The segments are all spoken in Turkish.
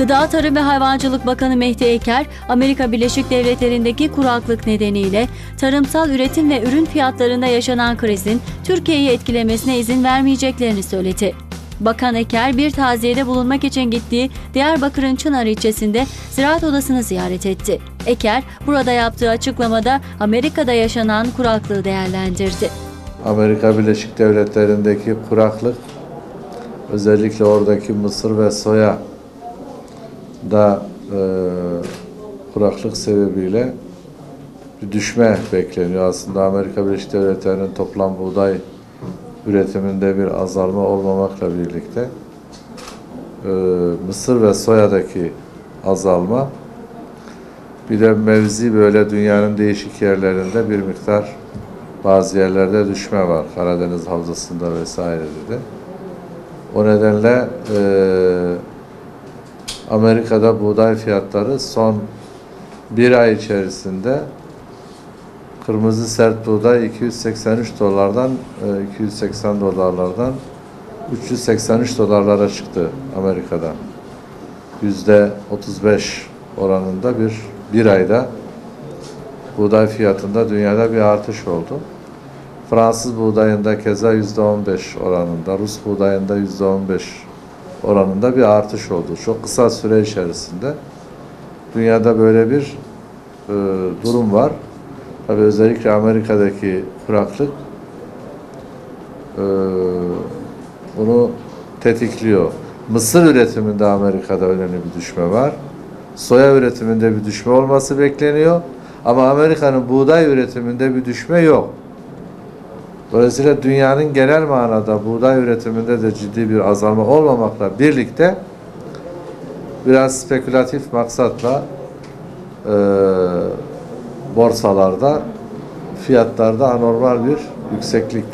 Gıda Tarım ve Hayvancılık Bakanı Mehdi Eker, Amerika Birleşik Devletleri'ndeki kuraklık nedeniyle tarımsal üretim ve ürün fiyatlarında yaşanan krizin Türkiye'yi etkilemesine izin vermeyeceklerini söyledi. Bakan Eker bir taziyede bulunmak için gittiği Diyarbakır'ın Çınar ilçesinde Ziraat Odası'nı ziyaret etti. Eker burada yaptığı açıklamada Amerika'da yaşanan kuraklığı değerlendirdi. Amerika Birleşik Devletleri'ndeki kuraklık özellikle oradaki mısır ve soya da e, kuraklık sebebiyle bir düşme bekleniyor. Aslında Amerika Birleşik Devletleri'nin toplam buğday üretiminde bir azalma olmamakla birlikte e, mısır ve soyadaki azalma bir de mevzi böyle dünyanın değişik yerlerinde bir miktar bazı yerlerde düşme var. Karadeniz Havzası'nda vesairede de. O nedenle e, Amerika'da buğday fiyatları son bir ay içerisinde kırmızı sert buğday 283 dolardan e, 280 dolarlardan 383 dolarlara çıktı Amerika'da. Yüzde 35 oranında bir bir ayda buğday fiyatında dünyada bir artış oldu. Fransız buğdayında keza yüzde 15 oranında, Rus buğdayında yüzde 15 oranında bir artış oldu. Çok kısa süre içerisinde dünyada böyle bir e, durum var. Tabii özellikle Amerika'daki kuraklık e, bunu tetikliyor. Mısır üretiminde Amerika'da önemli bir düşme var. Soya üretiminde bir düşme olması bekleniyor. Ama Amerika'nın buğday üretiminde bir düşme yok. Dolayısıyla dünyanın genel manada buğday üretiminde de ciddi bir azalma olmamakla birlikte biraz spekülatif maksatla e, borsalarda fiyatlarda anormal bir yükseklik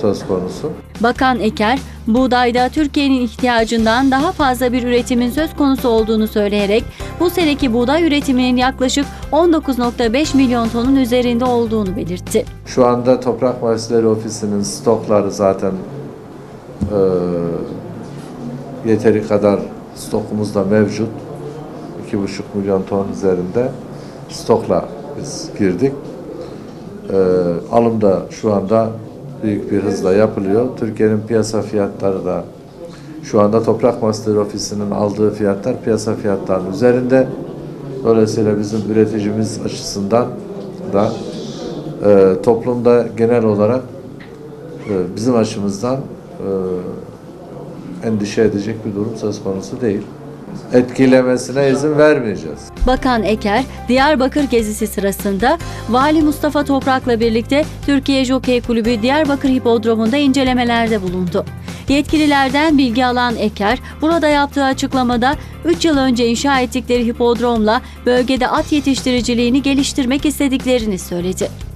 söz konusu. Bakan Eker, buğdayda Türkiye'nin ihtiyacından daha fazla bir üretimin söz konusu olduğunu söyleyerek bu seneki buğday üretiminin yaklaşık 19.5 milyon tonun üzerinde olduğunu belirtti. Şu anda Toprak Mahsulleri Ofisi'nin stokları zaten e, yeteri kadar stokumuzda mevcut. 2,5 milyon ton üzerinde stokla biz girdik. E, alım da şu anda büyük bir hızla yapılıyor. Türkiye'nin piyasa fiyatları da şu anda Toprak Mahsulleri Ofisi'nin aldığı fiyatlar piyasa fiyatlarının üzerinde. Dolayısıyla bizim üreticimiz açısından da e, toplumda genel olarak e, bizim açımızdan e, endişe edecek bir durum söz konusu değil. Etkilemesine izin vermeyeceğiz. Bakan Eker, Diyarbakır gezisi sırasında Vali Mustafa Toprak'la birlikte Türkiye Jokey Kulübü Diyarbakır Hipodromu'nda incelemelerde bulundu. Yetkililerden bilgi alan Eker, burada yaptığı açıklamada 3 yıl önce inşa ettikleri hipodromla bölgede at yetiştiriciliğini geliştirmek istediklerini söyledi.